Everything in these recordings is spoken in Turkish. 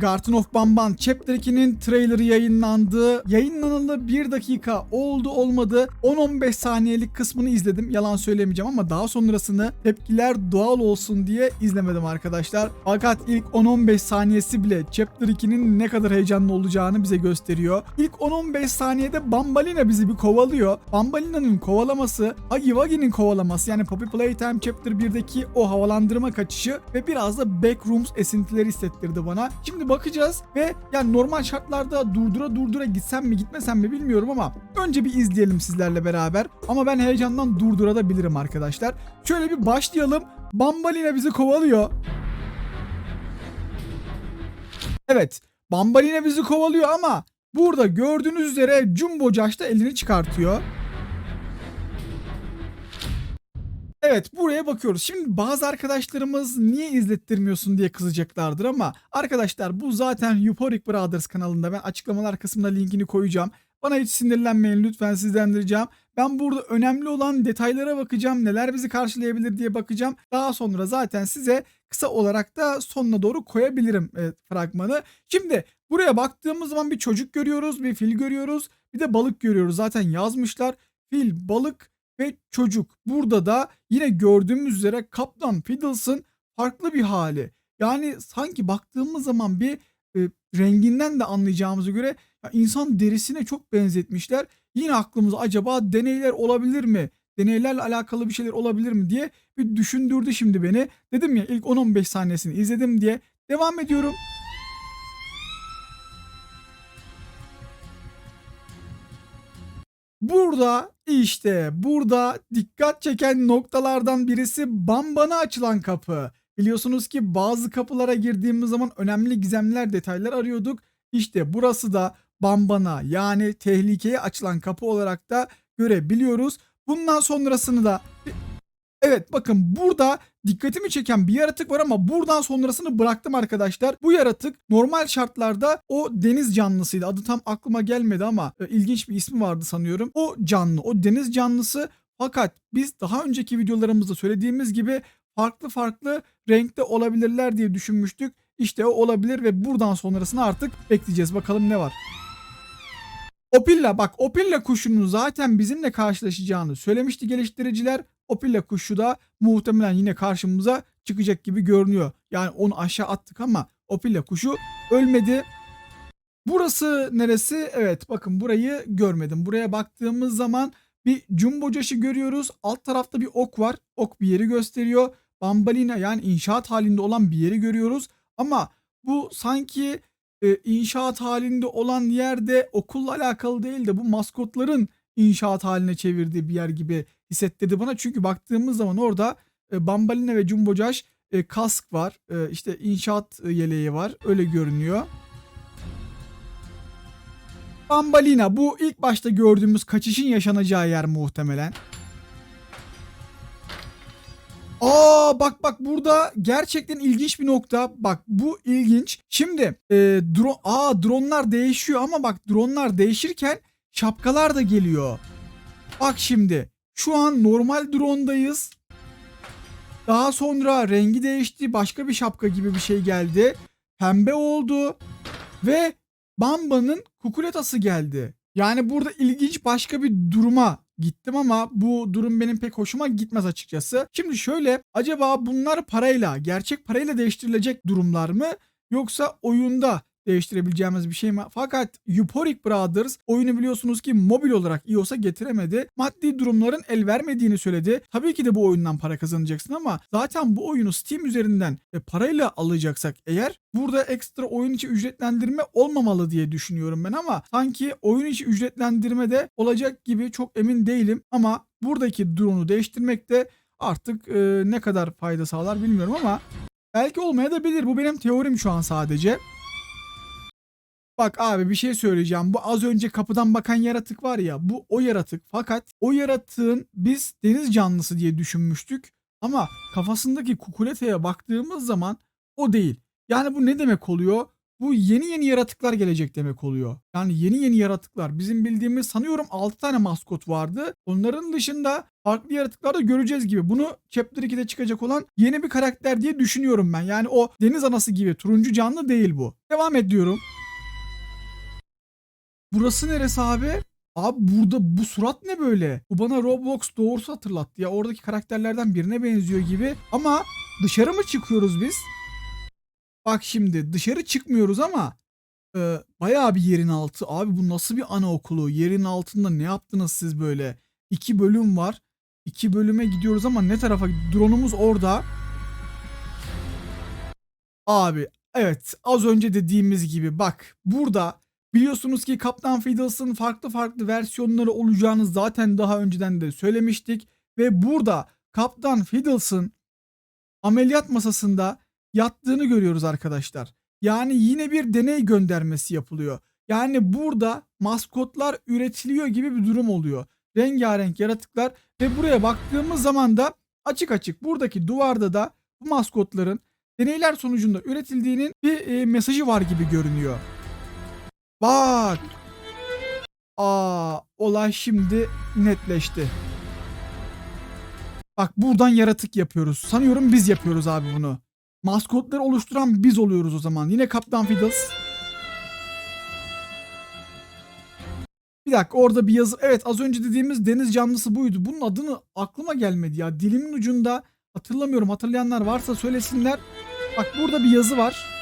Garden of Bamban Chapter 2'nin trailerı yayınlandı. Yayınlanalı 1 dakika oldu olmadı. 10-15 saniyelik kısmını izledim. Yalan söylemeyeceğim ama daha sonrasını tepkiler doğal olsun diye izlemedim arkadaşlar. Fakat ilk 10-15 saniyesi bile Chapter 2'nin ne kadar heyecanlı olacağını bize gösteriyor. İlk 10-15 saniyede Bambalina bizi bir kovalıyor. Bambalina'nın kovalaması, Huggy Wuggy'nin kovalaması yani Poppy Playtime Chapter 1'deki o havalandırma kaçışı ve biraz da Backrooms esintileri hissettirdi bana. Şimdi bakacağız ve yani normal şartlarda durdura durdura gitsem mi gitmesem mi bilmiyorum ama önce bir izleyelim sizlerle beraber. Ama ben heyecandan durdurabilirim arkadaşlar. Şöyle bir başlayalım. Bambalina bizi kovalıyor. Evet. Bambalina bizi kovalıyor ama burada gördüğünüz üzere Jumbo Josh da elini çıkartıyor. Evet buraya bakıyoruz. Şimdi bazı arkadaşlarımız niye izlettirmiyorsun diye kızacaklardır ama arkadaşlar bu zaten Euphoric Brothers kanalında ben açıklamalar kısmında linkini koyacağım. Bana hiç sinirlenmeyin lütfen sizden ricam. Ben burada önemli olan detaylara bakacağım. Neler bizi karşılayabilir diye bakacağım. Daha sonra zaten size kısa olarak da sonuna doğru koyabilirim e, fragmanı. Şimdi buraya baktığımız zaman bir çocuk görüyoruz, bir fil görüyoruz, bir de balık görüyoruz. Zaten yazmışlar. Fil, balık ve çocuk. Burada da yine gördüğümüz üzere Kaptan Fiddles'ın farklı bir hali. Yani sanki baktığımız zaman bir e, renginden de anlayacağımıza göre ya insan derisine çok benzetmişler. Yine aklımıza acaba deneyler olabilir mi? Deneylerle alakalı bir şeyler olabilir mi diye bir düşündürdü şimdi beni. Dedim ya ilk 10-15 saniyesini izledim diye devam ediyorum. Burada işte burada dikkat çeken noktalardan birisi Bamban'a açılan kapı. Biliyorsunuz ki bazı kapılara girdiğimiz zaman önemli gizemler detaylar arıyorduk. İşte burası da Bamban'a yani tehlikeye açılan kapı olarak da görebiliyoruz. Bundan sonrasını da Evet bakın burada dikkatimi çeken bir yaratık var ama buradan sonrasını bıraktım arkadaşlar. Bu yaratık normal şartlarda o deniz canlısıydı. Adı tam aklıma gelmedi ama e, ilginç bir ismi vardı sanıyorum. O canlı, o deniz canlısı fakat biz daha önceki videolarımızda söylediğimiz gibi farklı farklı renkte olabilirler diye düşünmüştük. İşte o olabilir ve buradan sonrasını artık bekleyeceğiz. Bakalım ne var. Opilla bak Opilla kuşunun zaten bizimle karşılaşacağını söylemişti geliştiriciler. Opilla kuşu da muhtemelen yine karşımıza çıkacak gibi görünüyor. Yani onu aşağı attık ama Opilla kuşu ölmedi. Burası neresi? Evet bakın burayı görmedim. Buraya baktığımız zaman bir jumbo Josh'ı görüyoruz. Alt tarafta bir ok var. Ok bir yeri gösteriyor. Bambalina yani inşaat halinde olan bir yeri görüyoruz. Ama bu sanki e, inşaat halinde olan yerde okulla alakalı değil de bu maskotların inşaat haline çevirdiği bir yer gibi hissettirdi bana. Çünkü baktığımız zaman orada e, Bambalina ve Jumbo Josh e, kask var. E, işte inşaat e, yeleği var. Öyle görünüyor. Bambalina bu ilk başta gördüğümüz kaçışın yaşanacağı yer muhtemelen. Aa bak bak burada gerçekten ilginç bir nokta. Bak bu ilginç. Şimdi e, drone, aa dronlar değişiyor ama bak dronlar değişirken şapkalar da geliyor. Bak şimdi şu an normal drone'dayız. Daha sonra rengi değişti. Başka bir şapka gibi bir şey geldi. Pembe oldu. Ve Bamba'nın kukuletası geldi. Yani burada ilginç başka bir duruma gittim ama bu durum benim pek hoşuma gitmez açıkçası. Şimdi şöyle acaba bunlar parayla gerçek parayla değiştirilecek durumlar mı yoksa oyunda değiştirebileceğimiz bir şey mi? Fakat Euphoric Brothers oyunu biliyorsunuz ki mobil olarak iOS'a getiremedi. Maddi durumların el vermediğini söyledi. Tabii ki de bu oyundan para kazanacaksın ama zaten bu oyunu Steam üzerinden e, parayla alacaksak eğer burada ekstra oyun içi ücretlendirme olmamalı diye düşünüyorum ben ama sanki oyun içi ücretlendirme de olacak gibi çok emin değilim ama buradaki drone'u değiştirmek de artık e, ne kadar fayda sağlar bilmiyorum ama belki olmaya da bilir. Bu benim teorim şu an sadece. Bak abi bir şey söyleyeceğim. Bu az önce kapıdan bakan yaratık var ya bu o yaratık. Fakat o yaratığın biz deniz canlısı diye düşünmüştük. Ama kafasındaki kukuleteye baktığımız zaman o değil. Yani bu ne demek oluyor? bu yeni yeni yaratıklar gelecek demek oluyor. Yani yeni yeni yaratıklar. Bizim bildiğimiz sanıyorum 6 tane maskot vardı. Onların dışında farklı yaratıklar da göreceğiz gibi. Bunu Chapter 2'de çıkacak olan yeni bir karakter diye düşünüyorum ben. Yani o deniz anası gibi turuncu canlı değil bu. Devam ediyorum. Burası neresi abi? Abi burada bu surat ne böyle? Bu bana Roblox doğrusu hatırlattı ya. Oradaki karakterlerden birine benziyor gibi. Ama dışarı mı çıkıyoruz biz? Bak şimdi dışarı çıkmıyoruz ama e, bayağı bir yerin altı. Abi bu nasıl bir anaokulu? Yerin altında ne yaptınız siz böyle? İki bölüm var. İki bölüme gidiyoruz ama ne tarafa? Drone'umuz orada. Abi evet az önce dediğimiz gibi bak burada biliyorsunuz ki Kaptan Fiddles'ın farklı farklı versiyonları olacağını zaten daha önceden de söylemiştik. Ve burada Kaptan Fiddles'ın ameliyat masasında yattığını görüyoruz arkadaşlar. Yani yine bir deney göndermesi yapılıyor. Yani burada maskotlar üretiliyor gibi bir durum oluyor. Rengarenk yaratıklar ve buraya baktığımız zaman da açık açık buradaki duvarda da bu maskotların deneyler sonucunda üretildiğinin bir e, mesajı var gibi görünüyor. Bak. Aa, olay şimdi netleşti. Bak buradan yaratık yapıyoruz. Sanıyorum biz yapıyoruz abi bunu. Maskotları oluşturan biz oluyoruz o zaman. Yine Kaptan Fiddles. Bir dakika orada bir yazı. Evet az önce dediğimiz deniz canlısı buydu. Bunun adını aklıma gelmedi ya. Dilimin ucunda hatırlamıyorum. Hatırlayanlar varsa söylesinler. Bak burada bir yazı var.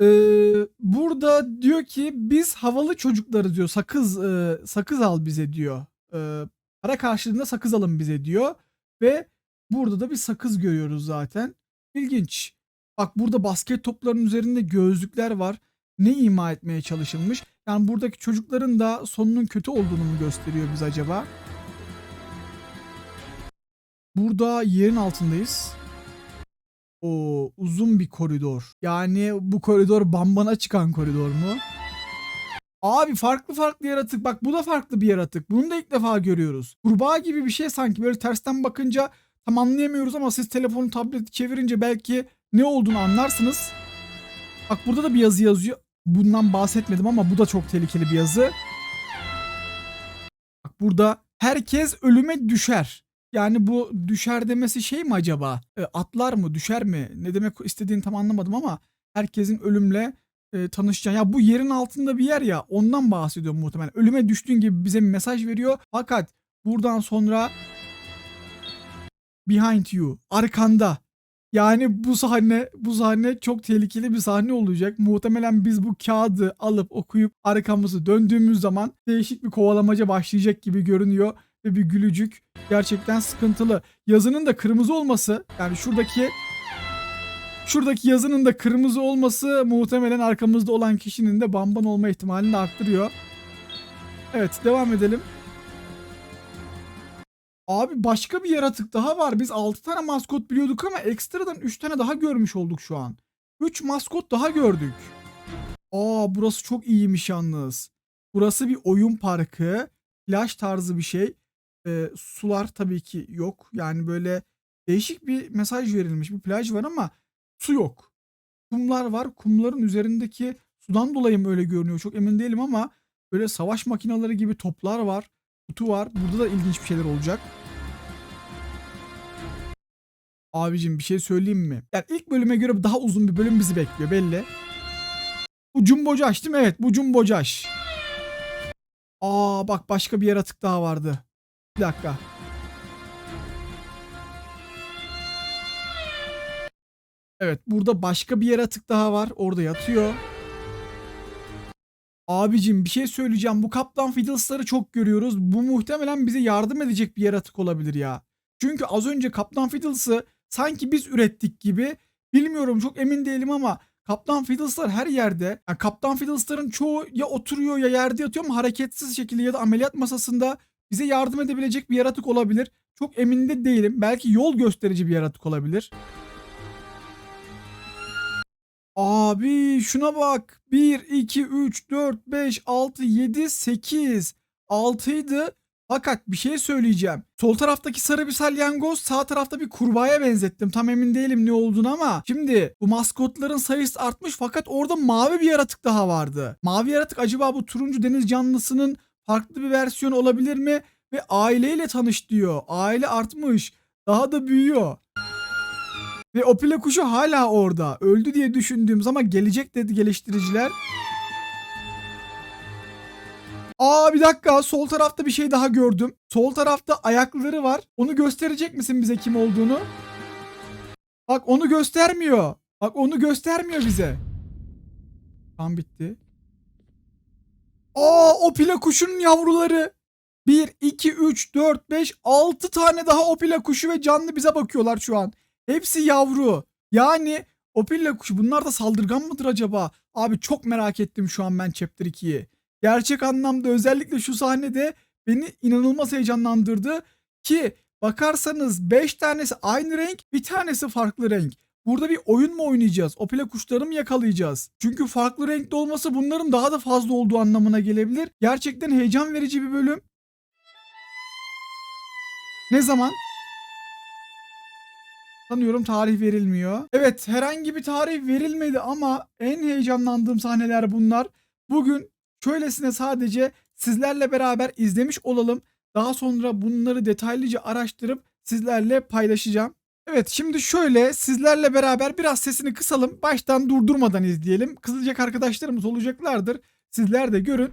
Ee, burada diyor ki biz havalı çocuklarız diyor. Sakız e, sakız al bize diyor. Ee, para karşılığında sakız alın bize diyor. Ve burada da bir sakız görüyoruz zaten. İlginç. Bak burada basket toplarının üzerinde gözlükler var. Ne ima etmeye çalışılmış? Yani buradaki çocukların da sonunun kötü olduğunu mu gösteriyor biz acaba? Burada yerin altındayız. O uzun bir koridor. Yani bu koridor bambana çıkan koridor mu? Abi farklı farklı yaratık. Bak bu da farklı bir yaratık. Bunu da ilk defa görüyoruz. Kurbağa gibi bir şey sanki. Böyle tersten bakınca tam anlayamıyoruz ama siz telefonu tableti çevirince belki ne olduğunu anlarsınız. Bak burada da bir yazı yazıyor. Bundan bahsetmedim ama bu da çok tehlikeli bir yazı. Bak burada herkes ölüme düşer. Yani bu düşer demesi şey mi acaba? E, atlar mı düşer mi? Ne demek istediğini tam anlamadım ama herkesin ölümle e, tanışacağı. Ya bu yerin altında bir yer ya ondan bahsediyor muhtemelen. Ölüme düştüğün gibi bize bir mesaj veriyor. Fakat buradan sonra behind you arkanda. Yani bu sahne bu sahne çok tehlikeli bir sahne olacak. Muhtemelen biz bu kağıdı alıp okuyup arkamızı döndüğümüz zaman değişik bir kovalamaca başlayacak gibi görünüyor ve bir gülücük gerçekten sıkıntılı. Yazının da kırmızı olması yani şuradaki şuradaki yazının da kırmızı olması muhtemelen arkamızda olan kişinin de bamban olma ihtimalini arttırıyor. Evet devam edelim. Abi başka bir yaratık daha var. Biz 6 tane maskot biliyorduk ama ekstradan 3 tane daha görmüş olduk şu an. 3 maskot daha gördük. Aa burası çok iyiymiş yalnız. Burası bir oyun parkı. Plaj tarzı bir şey. Ee, sular tabii ki yok. Yani böyle değişik bir mesaj verilmiş. Bir plaj var ama su yok. Kumlar var. Kumların üzerindeki sudan dolayı mı öyle görünüyor çok emin değilim ama böyle savaş makineleri gibi toplar var. Kutu var. Burada da ilginç bir şeyler olacak. Abicim bir şey söyleyeyim mi? Yani ilk bölüme göre daha uzun bir bölüm bizi bekliyor belli. Bu Jumbocaş değil mi? Evet bu Jumbocaş. Aa bak başka bir yaratık daha vardı. Bir dakika. Evet burada başka bir yaratık daha var. Orada yatıyor. Abicim bir şey söyleyeceğim. Bu Kaptan Fiddles'ları çok görüyoruz. Bu muhtemelen bize yardım edecek bir yaratık olabilir ya. Çünkü az önce Kaptan Fiddles'ı sanki biz ürettik gibi. Bilmiyorum çok emin değilim ama Kaptan Fiddles'lar her yerde. Yani Kaptan Fiddles'ların çoğu ya oturuyor ya yerde yatıyor ama hareketsiz şekilde ya da ameliyat masasında bize yardım edebilecek bir yaratık olabilir. Çok emin de değilim. Belki yol gösterici bir yaratık olabilir. Abi şuna bak. 1, 2, 3, 4, 5, 6, 7, 8. 6'ydı. Fakat bir şey söyleyeceğim. Sol taraftaki sarı bir salyangoz sağ tarafta bir kurbağaya benzettim. Tam emin değilim ne olduğunu ama şimdi bu maskotların sayısı artmış fakat orada mavi bir yaratık daha vardı. Mavi yaratık acaba bu turuncu deniz canlısının farklı bir versiyonu olabilir mi? Ve aileyle tanış diyor. Aile artmış. Daha da büyüyor. Ve o pile kuşu hala orada. Öldü diye düşündüğümüz ama gelecek dedi geliştiriciler. Aa bir dakika sol tarafta bir şey daha gördüm. Sol tarafta ayakları var. Onu gösterecek misin bize kim olduğunu? Bak onu göstermiyor. Bak onu göstermiyor bize. Tam bitti. Aa o pile kuşunun yavruları. 1, 2, 3, 4, 5, 6 tane daha opila kuşu ve canlı bize bakıyorlar şu an. Hepsi yavru. Yani opila kuşu bunlar da saldırgan mıdır acaba? Abi çok merak ettim şu an ben Chapter 2'yi. Gerçek anlamda özellikle şu sahnede beni inanılmaz heyecanlandırdı. Ki bakarsanız 5 tanesi aynı renk bir tanesi farklı renk. Burada bir oyun mu oynayacağız? Opila kuşları mı yakalayacağız? Çünkü farklı renkte olması bunların daha da fazla olduğu anlamına gelebilir. Gerçekten heyecan verici bir bölüm. Ne zaman? Sanıyorum tarih verilmiyor. Evet herhangi bir tarih verilmedi ama en heyecanlandığım sahneler bunlar. Bugün şöylesine sadece sizlerle beraber izlemiş olalım. Daha sonra bunları detaylıca araştırıp sizlerle paylaşacağım. Evet şimdi şöyle sizlerle beraber biraz sesini kısalım. Baştan durdurmadan izleyelim. Kızacak arkadaşlarımız olacaklardır. Sizler de görün.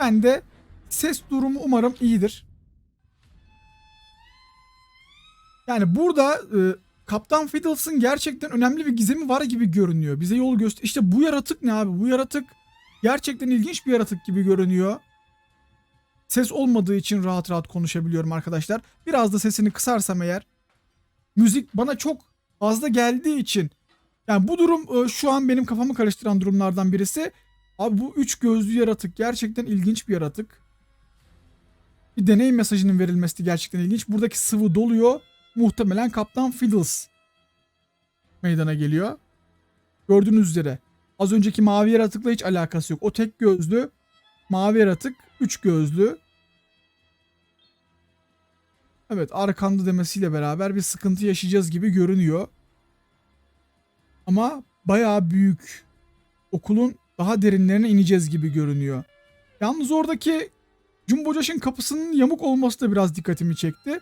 Ben de ses durumu umarım iyidir. Yani burada e, Kaptan Fiddles'ın gerçekten önemli bir gizemi var gibi görünüyor. Bize yol göster. İşte bu yaratık ne abi? Bu yaratık gerçekten ilginç bir yaratık gibi görünüyor. Ses olmadığı için rahat rahat konuşabiliyorum arkadaşlar. Biraz da sesini kısarsam eğer müzik bana çok fazla geldiği için yani bu durum e, şu an benim kafamı karıştıran durumlardan birisi. Abi bu üç gözlü yaratık gerçekten ilginç bir yaratık. Bir deneyim mesajının verilmesi gerçekten ilginç. Buradaki sıvı doluyor. Muhtemelen Kaptan Fiddles meydana geliyor. Gördüğünüz üzere. Az önceki mavi yaratıkla hiç alakası yok. O tek gözlü mavi yaratık üç gözlü. Evet arkanda demesiyle beraber bir sıkıntı yaşayacağız gibi görünüyor. Ama bayağı büyük. Okulun daha derinlerine ineceğiz gibi görünüyor. Yalnız oradaki Jumbo kapısının yamuk olması da biraz dikkatimi çekti.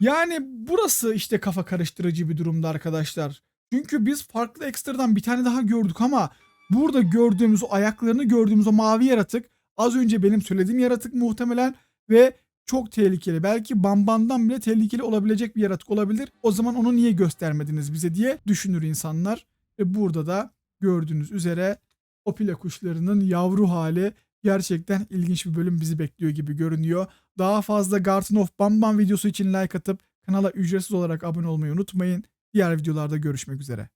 Yani burası işte kafa karıştırıcı bir durumda arkadaşlar. Çünkü biz farklı ekstradan bir tane daha gördük ama burada gördüğümüz o ayaklarını gördüğümüz o mavi yaratık az önce benim söylediğim yaratık muhtemelen ve çok tehlikeli. Belki Bamban'dan bile tehlikeli olabilecek bir yaratık olabilir. O zaman onu niye göstermediniz bize diye düşünür insanlar. Ve burada da gördüğünüz üzere opila kuşlarının yavru hali gerçekten ilginç bir bölüm bizi bekliyor gibi görünüyor. Daha fazla Garden of Bamban videosu için like atıp kanala ücretsiz olarak abone olmayı unutmayın. Diğer videolarda görüşmek üzere.